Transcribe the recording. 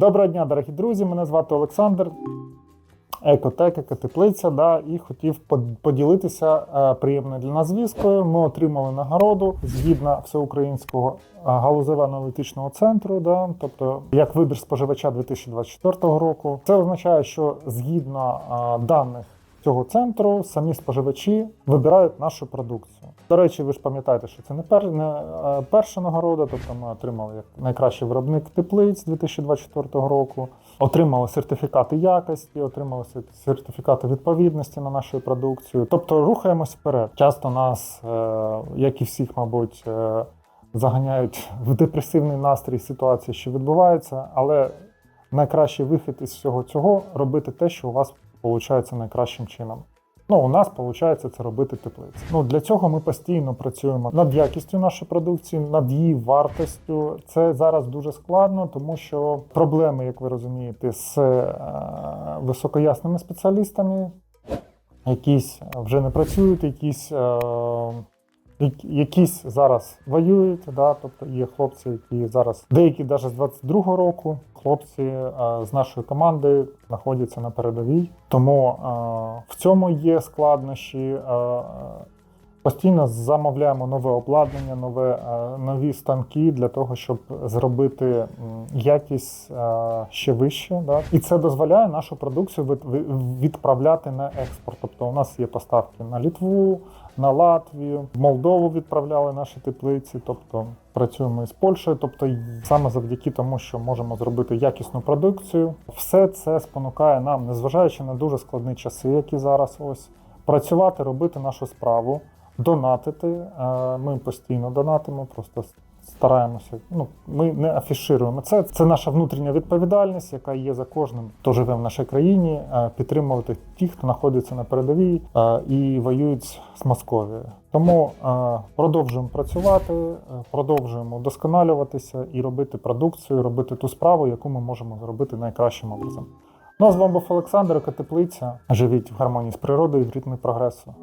Доброго дня, дорогі друзі! Мене звати Олександр. екотека, екотеплиця, да, і хотів под- поділитися е, приємною для нас звісткою. Ми отримали нагороду згідно всеукраїнського е, галузево-аналітичного центру, да, тобто як вибір споживача 2024 року. Це означає, що згідно е, даних цього центру самі споживачі вибирають нашу продукцію. До речі, ви ж пам'ятаєте, що це не, пер, не е, перша нагорода, тобто ми отримали як найкращий виробник теплиць 2024 року, отримали сертифікати якості, отримали сертифікати відповідності на нашу продукцію. Тобто рухаємось вперед. Часто нас, е, як і всіх, мабуть, е, заганяють в депресивний настрій ситуації, що відбувається, але найкращий вихід із всього цього робити те, що у вас виходить найкращим чином. Ну, у нас виходить це робити теплиці. Ну для цього ми постійно працюємо над якістю нашої продукції, над її вартістю. Це зараз дуже складно, тому що проблеми, як ви розумієте, з е, високоясними спеціалістами, якісь вже не працюють, якісь. Е, Якісь зараз воюють, да, тобто є хлопці, які зараз деякі навіть з 22-го року хлопці е, з нашої команди знаходяться на передовій. Тому е, в цьому є складнощі. Е, Постійно замовляємо нове обладнання, нове, е, нові станки для того, щоб зробити якість е, ще вище. Да? І це дозволяє нашу продукцію від- відправляти на експорт. Тобто у нас є поставки на Літву, на Латвію, в Молдову відправляли наші теплиці. Тобто працюємо із Польщею. Тобто, саме завдяки тому, що можемо зробити якісну продукцію, все це спонукає нам, незважаючи на дуже складні часи, які зараз ось працювати, робити нашу справу, донатити. Е, Ми постійно донатимо, просто стараємося. Ну, ми не афішируємо це. Це наша внутрішня відповідальність, яка є за кожним, хто живе в нашій країні, е, підтримувати тих, хто знаходиться на передовій е, і воюють з Московією. Тому продовжуємо працювати, продовжуємо вдосконалюватися і робити продукцію, робити ту справу, яку ми можемо зробити найкращим образом. Ну а з вами був Олександр, Екотеплиця. Живіть в гармонії з природою, в ритмі прогресу.